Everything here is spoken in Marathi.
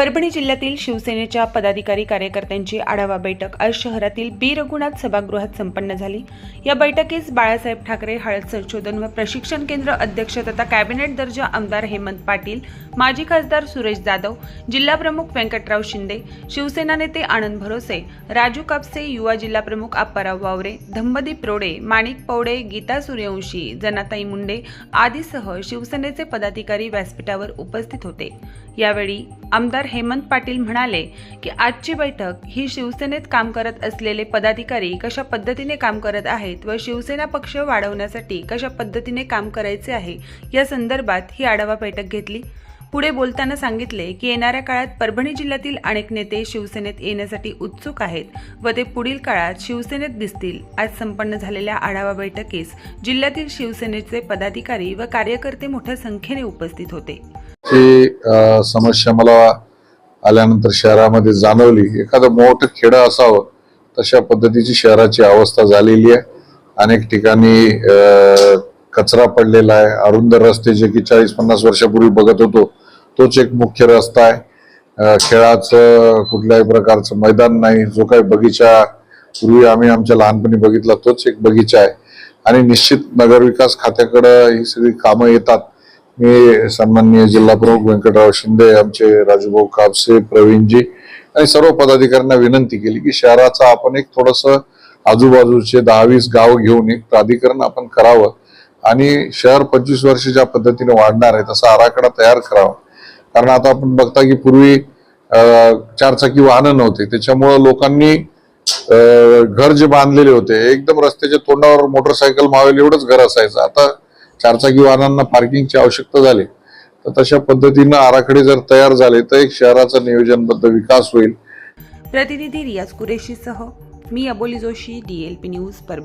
परभणी जिल्ह्यातील शिवसेनेच्या पदाधिकारी कार्यकर्त्यांची आढावा बैठक. आज शहरातील बी रघुनाथ सभागृहात संपन्न झाली. या बैठकीस बाळासाहेब ठाकरे हळद संशोधन व प्रशिक्षण केंद्र अध्यक्ष तथा कॅबिनेट दर्जा आमदार हेमंत पाटील माजी खासदार सुरेश जाधव जिल्हाप्रमुख व्यंकटराव शिंदे शिवसेना नेते आनंद भरोसे राजू कापसे युवा जिल्हाप्रमुख आप्पाराव वावरे धम्मदीप रोडे माणिक पवडे गीता सूर्यवंशी जनाताई मुंडे आदीसह शिवसेनेचे पदाधिकारी व्यासपीठावर उपस्थित होते. यावेळी आमदार हेमंत पाटील म्हणाले की आजची बैठक ही शिवसेनेत काम करत असलेले पदाधिकारी कशा पद्धतीने काम करत आहेत व शिवसेना पक्ष वाढवण्यासाठी कशा पद्धतीने काम करायचे आहे या संदर्भात ही आढावा बैठक घेतली. पुढे बोलताना सांगितले की येणाऱ्या काळात परभणी जिल्ह्यातील अनेक नेते शिवसेनेत येण्यासाठी उत्सुक आहेत व ते पुढील काळात शिवसेनेत दिसतील. आज संपन्न झालेल्या आढावा बैठकीस जिल्ह्यातील शिवसेनेचे पदाधिकारी व कार्यकर्ते मोठ्या संख्येने उपस्थित होते. समस्या मला आल्यानंतर शहरामध्ये जाणवली एखादं मोठं खेडं असावं तशा पद्धतीची शहराची अवस्था झालेली आहे. अनेक ठिकाणी कचरा पडलेला आहे. अरुंद रस्ते जे की चाळीस पन्नास वर्षापूर्वी बघत होतो तोच एक मुख्य रस्ता आहे. खेळाचं कुठल्याही प्रकारचं मैदान नाही. जो काही बगीचा पूर्वी आम्ही आमच्या लहानपणी बघितला तोच एक बगीचा आहे. आणि निश्चित नगरविकास खात्याकडं ही सगळी कामं येतात. मी सन्माननीय जिल्हा प्रमुख व्यंकटराव शिंदे आमचे राजूभाऊ कापसे प्रवीणजी आणि सर्व पदाधिकाऱ्यांना विनंती केली की शहराचा आपण एक थोडस आजूबाजूचे दहा वीस गाव घेऊन एक प्राधिकरण आपण करावं आणि शहर पंचवीस वर्ष ज्या पद्धतीने वाढणार आहे तसा आराखडा तयार करावा. कारण आता आपण बघता की पूर्वी चारचाकी वाहनं नव्हते. त्याच्यामुळं लोकांनी घर जे बांधलेले होते एकदम रस्त्याच्या तोंडावर मोटरसायकल मावेल एवढंच घर असायचं. आता चारचाकी वाहनांना पार्किंगची आवश्यकता झाली तर तशा पद्धतीनं आराखडे जर तयार झाले तर एक शहराचा नियोजनबद्ध विकास होईल. प्रतिनिधी रियाज कुरेशीसह मी अबोली जोशी डीएलपी न्यूज परभणी.